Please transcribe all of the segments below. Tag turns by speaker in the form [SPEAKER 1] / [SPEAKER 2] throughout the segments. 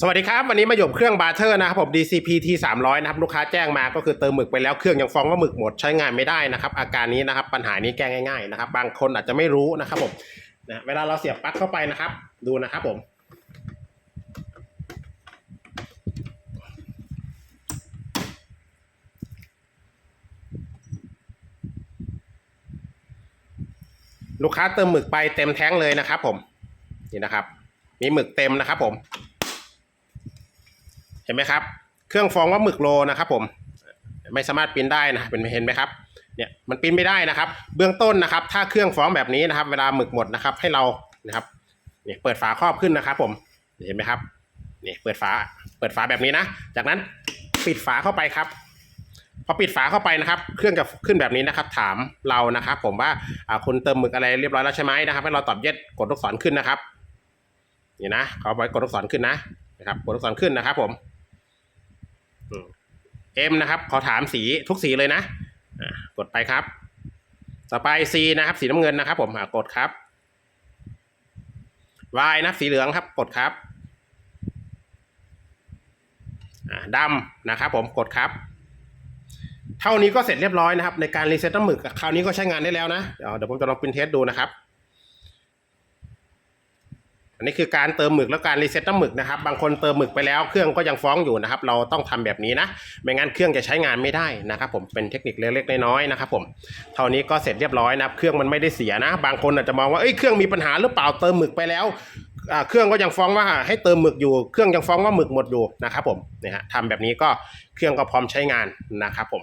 [SPEAKER 1] สวัสดีครับ วันนี้มาหยบเครื่องบาร์เทอร์นะครับผม DCP T 300นะครับลูกค้าแจ้งมาก็คือเติมหมึกไปแล้วเครื่องยังฟ้องว่าหมึกหมดใช้งานไม่ได้นะครับ อาการนี้นะครับปัญหานี้แก้ง่ายๆนะครับ บางคนอาจจะไม่รู้นะครับผมนะเวลาเราเสียบปลั๊กเข้าไปนะครับ ดูนะครับผม ลูกค้าเติมหมึกไปเต็มแท้งเลยนะครับผมนี่นะครับ มีหมึกเต็มนะครับผม ห็นไหมครับ เครื่องฟองว่าหมึกโลนะครับผมไม่สามารถปริ้นได้นะเป็นเห็นไหมครับเนี่ยมันปริ้นไม่ได้นะครับ เบื้องต้นนะครับ ถ้าเครื่องฟองแบบนี้นะครับ เวลาหมึกหมดนะครับ ให้เรานะครับเนี่ยเปิดฝาครอบขึ้นนะครับ ผมเห็นไหมครับเนี่ยเปิดฝาเปิดฝาแบบนี้นะ จากนั้นปิดฝาเข้าไปครับพอปิดฝาเข้าไปนะครับ เครื่องจะขึ้นแบบนี้นะครับ ถามเรานะครับ ผมว่าอ่าคุณเติมหมึกอะไรเรียบร้อยแล้วใช่ไหมนะครับ ให้เราตอบเย็ดกดลูกศรขึ้นนะครับนี่นะเขาบอกกดลูกศรขึ้นนะนะครับกดลูกศรขึ้นนะครับ ผม เอ็มนะครับ ขอถามสีทุกสีเลยนะกดไปครับ ต่อไป C นะครับ สีน้ำเงินนะครับ ผมกดครับ Y นะสีเหลืองครับ กดครับอ่าดำนะครับ ผมกดครับ เท่านี้ก็เสร็จเรียบร้อยนะครับ ในการรีเซ็ตน้ำหมึกคราวนี้ก็ใช้งานได้แล้วนะ เดี๋ยวเดี๋ยวผมจะลองปรินเทสดูนะครับ อันนี้คือการเติมหมึกแล้วการรีเซ็ตน้ำหมึกนะครับ บางคนเติมหมึกไปแล้วเครื่องก็ยังฟ้องอยู่นะครับ เราต้องทำแบบนี้นะ ไม่งั้นเครื่องจะใช้งานไม่ได้นะครับผมเป็นเทคนิคเล็กๆน้อยๆนะครับผมเท่านี้ก็เสร็จเรียบร้อยนะครับเครื่องมันไม่ได้เสียนะ บางคนอาจจะมองว่าเอ้ยเครื่องมีปัญหาหรือเปล่าเติมหมึกไปแล้วเครื่องก็ยังฟ้องว่าให้เติมหมึกอยู่ เครื่องยังฟ้องว่าหมึกหมดอยู่นะครับผมเนี่ยฮะทำแบบนี้ก็เครื่องก็พร้อมใช้งานนะครับผม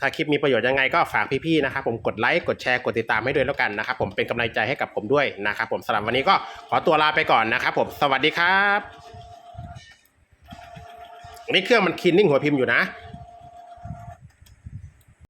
[SPEAKER 1] ถ้าคลิปมีประโยชน์ยังไงก็ฝากพี่ๆนะครับผมกดไลค์กดแชร์กดติดตามให้ด้วยแล้วกันนะครับผมเป็นกำลังใจให้กับผมด้วยนะครับผมสำหรับวันนี้ก็ขอตัวลาไปก่อนนะครับผมสวัสดีครับนี่เครื่องมันคินนิ่งหัวพิมพ์อยู่นะ